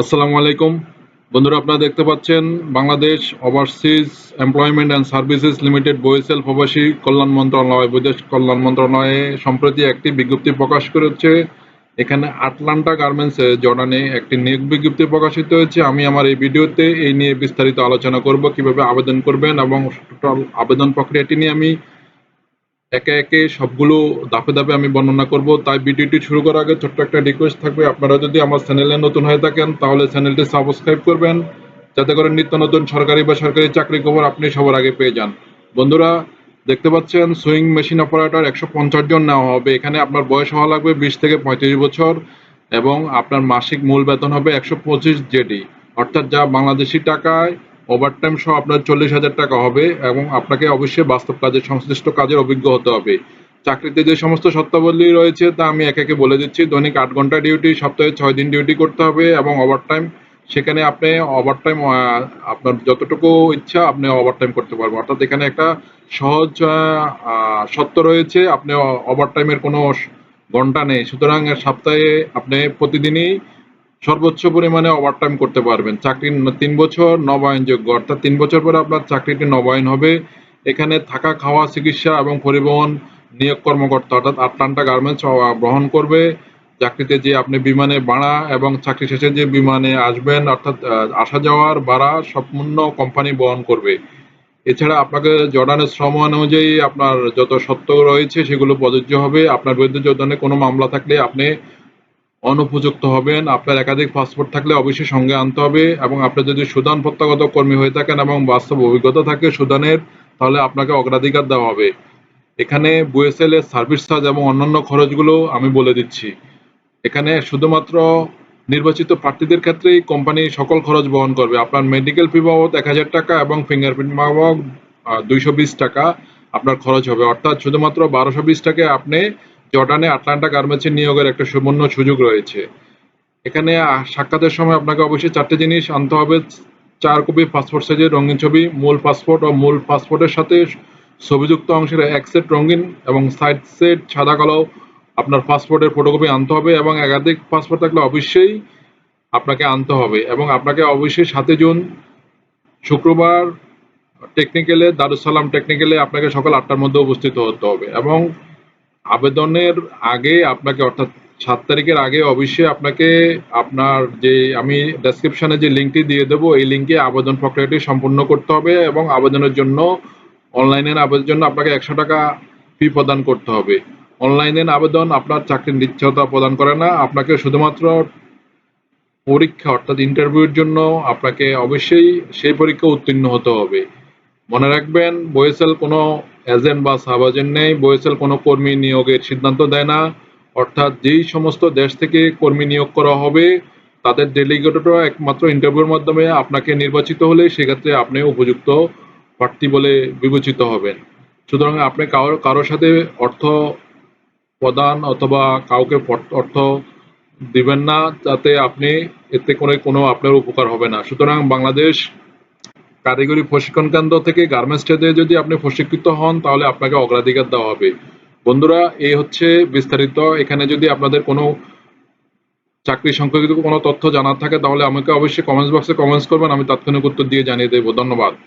আসসালামু আলাইকুম। বন্ধুরা, আপনারা দেখতে পাচ্ছেন Bangladesh overseas employment and services limited BOESL প্রবাসী কল্যাণ মন্ত্রণালয়, বৈদেশ কল্যাণ মন্ত্রণালয়ে সম্প্রতি একটি বিজ্ঞপ্তি প্রকাশ করেছে। এখানে আটলান্টা গার্মেন্টসে জর্ডানে একটি নিয়োগ বিজ্ঞপ্তি প্রকাশিত হয়েছে। আমি আমার এই ভিডিওতে এই নিয়ে বিস্তারিত আলোচনা করব, কীভাবে আবেদন করবেন এবং আবেদন প্রক্রিয়াটি নিয়ে আমি একে একে সবগুলো ধাপে ধাপে আমি বর্ণনা করব। তাই ভিডিওটি শুরু করার আগে ছোট্ট একটা রিকোয়েস্ট থাকবে। আপনারা যদি আমার চ্যানেলে নতুন হয়ে থাকেন, তাহলে চ্যানেলটি সাবস্ক্রাইব করবেন। যাতে করে নিত্য নতুন সরকারি বা সরকারি চাকরি খবর আপনি সবার আগে পেয়ে যান। বন্ধুরা, দেখতে পাচ্ছেন সুইং মেশিন অপারেটর একশো পঞ্চাশ জন নেওয়া হবে। এখানে আপনার বয়স হওয়া লাগবে বিশ থেকে পঁয়ত্রিশ বছর এবং আপনার মাসিক মূল বেতন হবে একশো পঁচিশ জেডি। অর্থাৎ যা বাংলাদেশি টাকায় ওভারটাইম সহ আপনার চল্লিশ হাজার টাকা হবে এবং আপনাকে অবশ্যই বাস্তব কাজের, সংশ্লিষ্ট কাজের অভিজ্ঞ হতে হবে। চাকরিতে যে সমস্ত শর্তাবলী রয়েছে তা আমি একে একে বলে দিচ্ছি। দৈনিক আট ঘণ্টা ডিউটি সপ্তাহে ছয় দিন ডিউটি করতে হবে এবং ওভারটাইম সেখানে আপনি ওভারটাইম আপনার যতটুকু ইচ্ছা আপনি ওভারটাইম করতে পারবেন। অর্থাৎ এখানে একটা সহজ সত্য রয়েছে, আপনি ওভারটাইমের কোনো ঘণ্টা নেই। সুতরাং সপ্তাহে আপনি প্রতিদিনই সর্বোচ্চ পরিমাণে ওভারটাইম করতে পারবেন। চাকরির ন- তিন বছর নবায়নযোগ্য, অর্থাৎ তিন বছর পরে আপনার চাকরিটি নবায়ন হবে। এখানে থাকা, খাওয়া, চিকিৎসা এবং পরিবহন নিয়োগ কর্মকর্তা, অর্থাৎ আটলান্টা গার্মেন্টস গ্রহণ করবে। চাকরিতে যে আপনি বিমানে ভাড়া এবং চাকরি শেষে যে বিমানে আসবেন, অর্থাৎ আসা যাওয়ার ভাড়া সম্পূর্ণ কোম্পানি বহন করবে। এছাড়া আপনাকে জর্ডানের শ্রম অনুযায়ী আপনার যত সত্য রয়েছে, সেগুলো প্রযোজ্য হবে। আপনার বিরুদ্ধে জর্ডানে কোনো মামলা থাকলে আপনি অনুপযুক্ত হবেন, আপনার একাধিক পাসপোর্ট থাকলে অবশ্যই সঙ্গে আনতে হবে এবং আপনি যদি সুদান প্রত্যাগত কর্মী হয়ে থাকেন এবং বাস্তব অভিজ্ঞতা থাকে সুদানের, তাহলে আপনাকে অগ্রাধিকার দেওয়া হবে। এখানে বুয়েসেল এর সার্ভিস চার্জ এবং অন্যান্য খরচগুলো আমি বলে দিচ্ছি। এখানে শুধুমাত্র নির্বাচিত প্রার্থীদের ক্ষেত্রেই কোম্পানি সকল খরচ বহন করবে। আপনার মেডিকেল ফি বাবদ এক হাজার টাকা এবং ফিঙ্গারপ্রিন্ট বাবদ দুইশো বিশ টাকা আপনার খরচ হবে। অর্থাৎ শুধুমাত্র বারোশো বিশ টাকায় আপনি জর্ডানে আটলান্টা গার্মেন্টসে নিয়োগের একটা সুবর্ণ সুযোগ রয়েছে। এখানে সাক্ষাতের সময় আপনাকে অবশ্যই চারটে জিনিস আনতে হবে। চার কপি পাসপোর্ট সাইজের রঙিন ছবি, মূল পাসপোর্ট ও মূল পাসপোর্টের সাথে ছবিযুক্ত অংশের এক সেট রঙিন এবং সাইড সেট সাদা কালো আপনার পাসপোর্টের ফটোকপি আনতে হবে এবং একাধিক পাসপোর্ট থাকলে অবশ্যই আপনাকে আনতে হবে এবং আপনাকে অবশ্যই সাতই জুন শুক্রবার টেকনিক্যালে দারুসালাম টেকনিক্যালে আপনাকে সকাল আটটার মধ্যে উপস্থিত হতে হবে এবং আবেদনের আগে আপনাকে, অর্থাৎ সাত তারিখের আগে অবশ্যই আপনাকে আপনার যে, আমি ডেসক্রিপশনে যে লিঙ্কটি দিয়ে দেবো, এই লিঙ্কে আবেদন প্রক্রিয়াটি সম্পূর্ণ করতে হবে এবং আবেদনের জন্য, অনলাইনের আবেদনের জন্য আপনাকে একশো টাকা ফি প্রদান করতে হবে। অনলাইনের আবেদন আপনার চাকরির নিশ্চয়তা প্রদান করে না, আপনাকে শুধুমাত্র পরীক্ষা, অর্থাৎ ইন্টারভিউর জন্য আপনাকে অবশ্যই সেই পরীক্ষা উত্তীর্ণ হতে হবে। মনে রাখবেন, বয়েসেল কোনো এজেন্ট বা সাব এজেন্ট নেই বয়েসেল কোনো কর্মী নিয়োগের সিদ্ধান্ত দেয় না। অর্থাৎ যেই সমস্ত দেশ থেকে কর্মী নিয়োগ করা হবে, তাদের ডেলিগেটরা একমাত্র ইন্টারভিউর মাধ্যমে আপনাকে নির্বাচিত হলে সেক্ষেত্রে আপনি উপযুক্ত প্রার্থী বলে বিবেচিত হবেন। সুতরাং আপনি কারোর কারোর সাথে অর্থ প্রদান অথবা কাউকে অর্থ দিবেন না, যাতে আপনি এতে করে কোনো আপনার উপকার হবে না। সুতরাং বাংলাদেশ কারিগরি প্রশিক্ষণ কেন্দ্র থেকে গার্মেন্টস ট্রেডে যদি আপনি প্রশিক্ষিত হন, তাহলে আপনাকে অগ্রাধিকার দেওয়া হবে। বন্ধুরা, এই হচ্ছে বিস্তারিত। এখানে যদি আপনাদের কোনো চাকরি সম্পর্কিত কোনো তথ্য জানার থাকে, তাহলে আমাকে অবশ্যই কমেন্টস বক্সে কমেন্টস করবেন, আমি তাৎক্ষণিক উত্তর দিয়ে জানিয়ে দেবো। ধন্যবাদ।